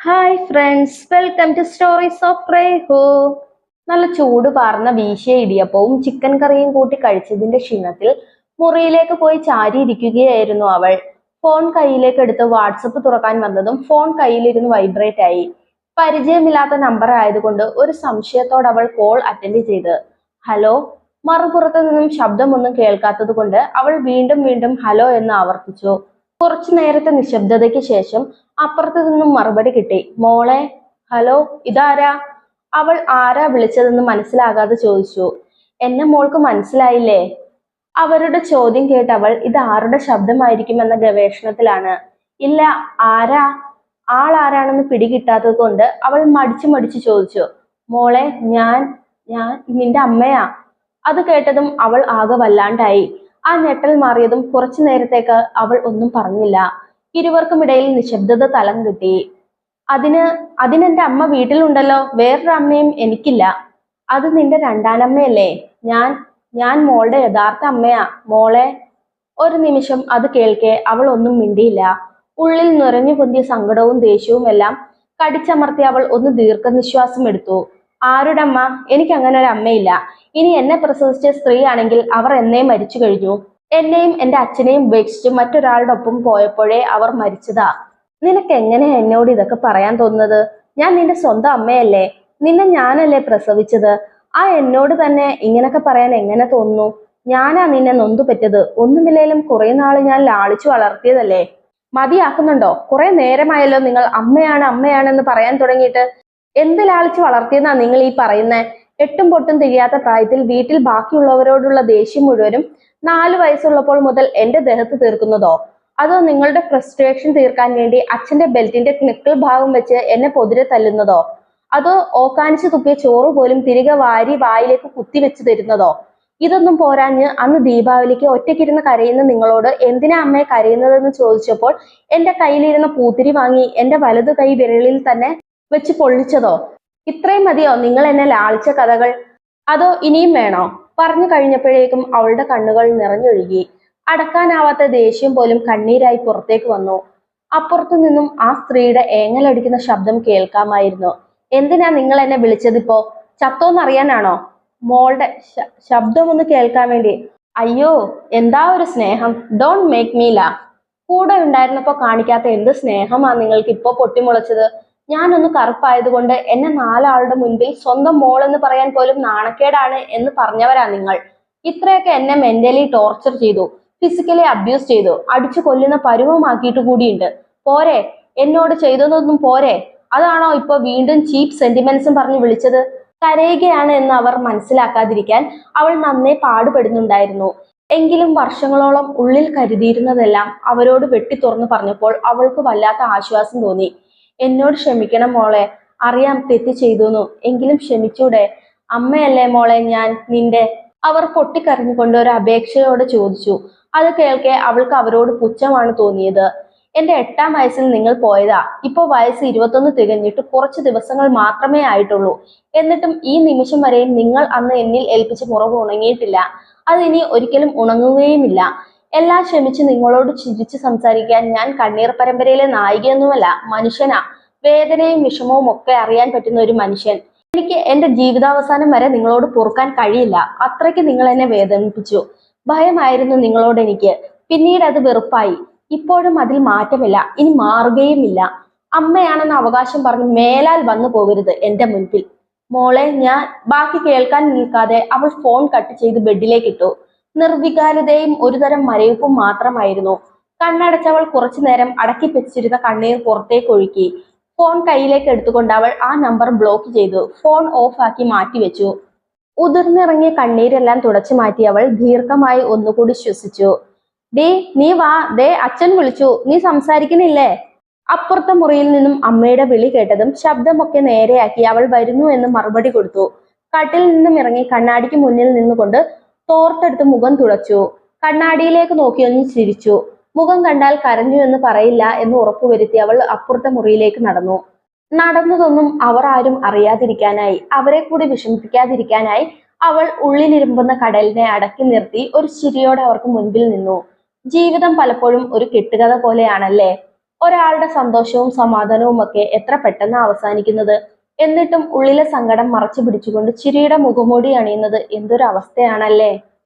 Hi friends welcome to stories of Reho നല്ല ചൂട് പാർന്ന വീശിയ ഇടിയപ്പവും chicken കറിയും കൂട്ടി കഴിച്ചതിന്റെ ക്ഷീണത്തിൽ മുറിയിലേക്ക് പോയി ചാരിയിരിക്കുകയായിരുന്നു അവൾ. ഫോൺ കയ്യിലേക്ക് എടുത്ത് വാട്സപ്പ് തുറക്കാൻ വന്നതും ഫോൺ കയ്യിലിരുന്ന് വൈബ്രേറ്റ് ആയി. പരിചയമില്ലാത്ത നമ്പർ ആയതുകൊണ്ട് ഒരു സംശയത്തോടെ അവൾ കോൾ അറ്റൻഡ് ചെയ്ത്. ഹലോ മറുപുറത്ത് നിന്നും ശബ്ദമൊന്നും കേൾക്കാത്തത് കൊണ്ട് അവൾ വീണ്ടും വീണ്ടും ഹലോ എന്ന് ആവർത്തിച്ചു. കുറച്ചു നേരത്തെ നിശബ്ദതയ്ക്ക് ശേഷം അപ്പുറത്തു നിന്നും മറുപടി കിട്ടി. മോളെ ഹലോ ഇതാരാ? അവൾ ആരാ വിളിച്ചതെന്ന് മനസ്സിലാകാതെ ചോദിച്ചു. എന്നെ മോൾക്ക് മനസ്സിലായില്ലേ? അവരുടെ ചോദ്യം കേട്ട് അവൾ ഇത് ആരുടെ ശബ്ദമായിരിക്കുമെന്ന ഗവേഷണത്തിലാണ്. ഇല്ല ആരാ? ആൾ ആരാണെന്ന് പിടികിട്ടാത്തത് കൊണ്ട് അവൾ മടിച്ചു മടിച്ചു ചോദിച്ചു. മോളെ ഞാൻ ഞാൻ നിന്റെ അമ്മയാ. അത് കേട്ടതും അവൾ ആകെ വല്ലാണ്ടായി. ആ ഞെട്ടൽ മാറിയതും കുറച്ചു നേരത്തേക്ക് അവൾ ഒന്നും പറഞ്ഞില്ല. ഇരുവർക്കും ഇടയിൽ നിശബ്ദത തലം കിട്ടി. അതിന് അതിനെന്റെ അമ്മ വീട്ടിലുണ്ടല്ലോ വേറൊരു അമ്മയും എനിക്കില്ല. അത് നിന്റെ രണ്ടാനമ്മയല്ലേ? ഞാൻ ഞാൻ മോളുടെ യഥാർത്ഥ അമ്മയാ. മോളെ ഒരു നിമിഷം അത് കേൾക്കെ അവൾ ഒന്നും മിണ്ടിയില്ല. ഉള്ളിൽ നിറഞ്ഞു പൊന്തിയ സങ്കടവും ദേഷ്യവും എല്ലാം കടിച്ചമർത്തി അവൾ ഒന്ന് ദീർഘനിശ്വാസം എടുത്തു ആരുടെ അമ്മ? എനിക്ക് അങ്ങനെ ഒരു അമ്മയില്ല. ഇനി എന്നെ പ്രസവിച്ച സ്ത്രീ ആണെങ്കിൽ അവർ എന്നേ മരിച്ചു കഴിഞ്ഞു. എന്നെയും എന്റെ അച്ഛനെയും ഉപേക്ഷിച്ച് മറ്റൊരാളുടെ ഒപ്പം പോയപ്പോഴേ അവർ മരിച്ചതാ. നിനക്ക് എങ്ങനെ എന്നോട് ഇതൊക്കെ പറയാൻ തോന്നുന്നത്? ഞാൻ നിന്റെ സ്വന്തം അമ്മയല്ലേ? നിന്നെ ഞാനല്ലേ പ്രസവിച്ചത്? ആ എന്നോട് തന്നെ ഇങ്ങനൊക്കെ പറയാൻ എങ്ങനെ തോന്നുന്നു? ഞാനാ നിന്നെ നൊന്തു പറ്റത്. ഒന്നുമില്ലേലും കുറെ നാൾ ഞാൻ ലാളിച്ചു വളർത്തിയതല്ലേ? മതിയാക്കുന്നുണ്ടോ? കുറെ നേരമായല്ലോ നിങ്ങൾ അമ്മയാണ് അമ്മയാണെന്ന് പറയാൻ തുടങ്ങിയിട്ട്. എന്ത് ലാളിച്ച് വളർത്തിയെന്നാ നിങ്ങൾ ഈ പറയുന്നേ? എട്ടും പൊട്ടും തിരിയാത്ത പ്രായത്തിൽ വീട്ടിൽ ബാക്കിയുള്ളവരോടുള്ള ദേഷ്യം മുഴുവനും നാല് വയസ്സുള്ളപ്പോൾ മുതൽ എന്റെ ദേഹത്ത് തീർക്കുന്നതോ? അതോ നിങ്ങളുടെ ഫ്രസ്ട്രേഷൻ തീർക്കാൻ വേണ്ടി അച്ഛന്റെ ബെൽറ്റിന്റെ നിക്കിൾ ഭാഗം വെച്ച് എന്നെ പൊതിരെ തല്ലുന്നതോ? അതോ ഓക്കാനിച്ച് തുപ്പിയ ചോറ് പോലും തിരികെ വാരി വായിലേക്ക് കുത്തിവെച്ച് തരുന്നതോ? ഇതൊന്നും പോരാഞ്ഞ് അന്ന് ദീപാവലിക്ക് ഒറ്റയ്ക്കിരുന്ന് കരയുന്ന നിങ്ങളോട് എന്തിനാ അമ്മയെ കരയുന്നതെന്ന് ചോദിച്ചപ്പോൾ എന്റെ കയ്യിലിരുന്ന പൂത്തിരി വാങ്ങി എന്റെ വലതു കൈ വിരലിൽ തന്നെ വെച്ച് പൊള്ളിച്ചതോ? ഇത്രയും മതിയോ? നിങ്ങൾ എന്നെ ലാളിച്ച കഥകൾ. അതോ ഇനിയും വേണോ? പറഞ്ഞു കഴിഞ്ഞപ്പോഴേക്കും അവളുടെ കണ്ണുകൾ നിറഞ്ഞൊഴുകി. അടക്കാനാവാത്ത ദേഷ്യം പോലും കണ്ണീരായി പുറത്തേക്ക് വന്നു. അപ്പുറത്തു നിന്നും ആ സ്ത്രീയുടെ ഏങ്ങലടിക്കുന്ന ശബ്ദം കേൾക്കാമായിരുന്നു. എന്തിനാ നിങ്ങൾ എന്നെ വിളിച്ചതിപ്പോ ചത്തോന്നറിയാനാണോ മോളുടെ ശ- ശബ്ദം ഒന്ന് കേൾക്കാൻ വേണ്ടി. അയ്യോ എന്താ ഒരു സ്നേഹം? ഡോണ്ട് മേക്ക് മീ ലാ കൂടെ ഉണ്ടായിരുന്നപ്പോ കാണിക്കാത്ത എന്ത് സ്നേഹമാ നിങ്ങൾക്ക് ഇപ്പോ പൊട്ടിമുളച്ചത്? ഞാനൊന്ന് കറുപ്പായതുകൊണ്ട് എന്നെ നാലാളുടെ മുൻപിൽ സ്വന്തം മോൾ എന്ന് പറയാൻ പോലും നാണക്കേടാണ് എന്ന് പറഞ്ഞവരാ നിങ്ങൾ. ഇത്രയൊക്കെ എന്നെ മെന്റലി ടോർച്ചർ ചെയ്തു ഫിസിക്കലി അബ്യൂസ് ചെയ്തു അടിച്ചു കൊല്ലുന്ന പരുവമാക്കിയിട്ട് കൂടിയുണ്ട്. പോരെ എന്നോട് ചെയ്തതൊന്നും പോരെ? അതാണോ ഇപ്പൊ വീണ്ടും ചീപ്പ് സെന്റിമെന്റ്സും പറഞ്ഞ് വിളിച്ചത്? കരയുകയാണ് എന്ന് അവർ മനസ്സിലാക്കാതിരിക്കാൻ അവൾ നന്നേ പാടുപെടുന്നുണ്ടായിരുന്നു. എങ്കിലും വർഷങ്ങളോളം ഉള്ളിൽ കരുതിയിരുന്നതെല്ലാം അവരോട് വെട്ടി തുറന്നു പറഞ്ഞപ്പോൾ അവൾക്ക് വല്ലാത്ത ആശ്വാസം തോന്നി. എന്നോട് ക്ഷമിക്കണം മോളെ. അറിയാം തെറ്റ് ചെയ്തുന്നു എങ്കിലും ക്ഷമിച്ചൂടെ. അമ്മയല്ലേ മോളെ ഞാൻ നിന്റെ? അവർ പൊട്ടിക്കരഞ്ഞുകൊണ്ട് ഒരു അപേക്ഷയോടെ ചോദിച്ചു. അത് കേൾക്കെ അവൾക്ക് അവരോട് പുച്ഛമാണ് തോന്നിയത്. എന്റെ എട്ടാം വയസ്സിൽ നിങ്ങൾ പോയതാ. ഇപ്പൊ വയസ്സ് ഇരുപത്തൊന്ന് തികഞ്ഞിട്ട് കുറച്ച് ദിവസങ്ങൾ മാത്രമേ ആയിട്ടുള്ളൂ. എന്നിട്ടും ഈ നിമിഷം വരെയും നിങ്ങൾ അന്ന് എന്നിൽ ഏൽപ്പിച്ച മുറവ് ഉണങ്ങിയിട്ടില്ല അതിനി ഒരിക്കലും ഉണങ്ങുകയുമില്ല. എല്ലാം ക്ഷമിച്ച് നിങ്ങളോട് ചിരിച്ച് സംസാരിക്കാൻ ഞാൻ കണ്ണീർ പരമ്പരയിലെ നായികയൊന്നുമല്ല മനുഷ്യനാ. വേദനയും വിഷമവും ഒക്കെ അറിയാൻ പറ്റുന്ന ഒരു മനുഷ്യൻ. എനിക്ക് എന്റെ ജീവിതാവസാനം വരെ നിങ്ങളോട് പൊറുക്കാൻ കഴിയില്ല. അത്രയ്ക്ക് നിങ്ങൾ എന്നെ വേദനിപ്പിച്ചു. ഭയമായിരുന്നു നിങ്ങളോട് എനിക്ക്. പിന്നീട് അത് വെറുപ്പായി. ഇപ്പോഴും അതിൽ മാറ്റമില്ല. ഇനി മാറുകയുമില്ല. അമ്മയാണെന്ന അവകാശം പറഞ്ഞ് മേലാൽ വന്നു പോകരുത് എന്റെ മുൻപിൽ. മോളെ ഞാൻ ബാക്കി കേൾക്കാൻ നിൽക്കാതെ അവൾ ഫോൺ കട്ട് ചെയ്ത് ബെഡിലേക്ക് ഇട്ടു. നിർവികാരതയും ഒരുതരം മരവിപ്പും മാത്രമായിരുന്നു. കണ്ണടച്ചവൾ കുറച്ചു നേരം അടക്കി വെച്ചിരുന്ന കണ്ണീർ പുറത്തേക്ക് ഒഴുക്കി. ഫോൺ കയ്യിലേക്ക് എടുത്തുകൊണ്ട് അവൾ ആ നമ്പർ ബ്ലോക്ക് ചെയ്തു. ഫോൺ ഓഫാക്കി മാറ്റിവെച്ചു ഉതിർന്നിറങ്ങിയ കണ്ണീരെല്ലാം തുടച്ചു മാറ്റി അവൾ ദീർഘമായി ഒന്നുകൂടി ശ്വസിച്ചു. ഡേ നീ വാ. ദേ അച്ഛൻ വിളിച്ചു. നീ സംസാരിക്കണില്ലേ അപ്പുറത്തെ മുറിയിൽ നിന്നും അമ്മയുടെ വിളി കേട്ടതും ശബ്ദമൊക്കെ നേരെയാക്കി അവൾ വരുന്നു എന്ന് മറുപടി കൊടുത്തു. കട്ടിൽ നിന്നും ഇറങ്ങി കണ്ണാടിക്ക് മുന്നിൽ നിന്നുകൊണ്ട് തോർത്തെടുത്ത് മുഖം തുടച്ചു. കണ്ണാടിയിലേക്ക് നോക്കി ഒന്ന് ചിരിച്ചു. മുഖം കണ്ടാൽ കരഞ്ഞു എന്ന് പറയില്ല എന്ന് ഉറപ്പുവരുത്തി അവൾ അപ്പുറത്തെ മുറിയിലേക്ക് നടന്നു. നടന്നതൊന്നും അവർ ആരും അറിയാതിരിക്കാനായി. അവരെ കൂടി വിഷമിപ്പിക്കാതിരിക്കാനായി അവൾ ഉള്ളിലിരുമ്പുന്ന കടലിനെ അടക്കി നിർത്തി ഒരു ചിരിയോടെ അവർക്ക് മുൻപിൽ നിന്നു. ജീവിതം പലപ്പോഴും ഒരു കെട്ടുകഥ പോലെയാണല്ലേ? ഒരാളുടെ സന്തോഷവും സമാധാനവും ഒക്കെ എത്ര പെട്ടെന്ന് അവസാനിക്കുന്നത്? എന്നിട്ടും ഉള്ളിലെ സങ്കടം മറച്ചു പിടിച്ചുകൊണ്ട് ചിരിയുടെ മുഖമൂടി അണിയുന്നത് എന്തൊരു അവസ്ഥയാണല്ലേ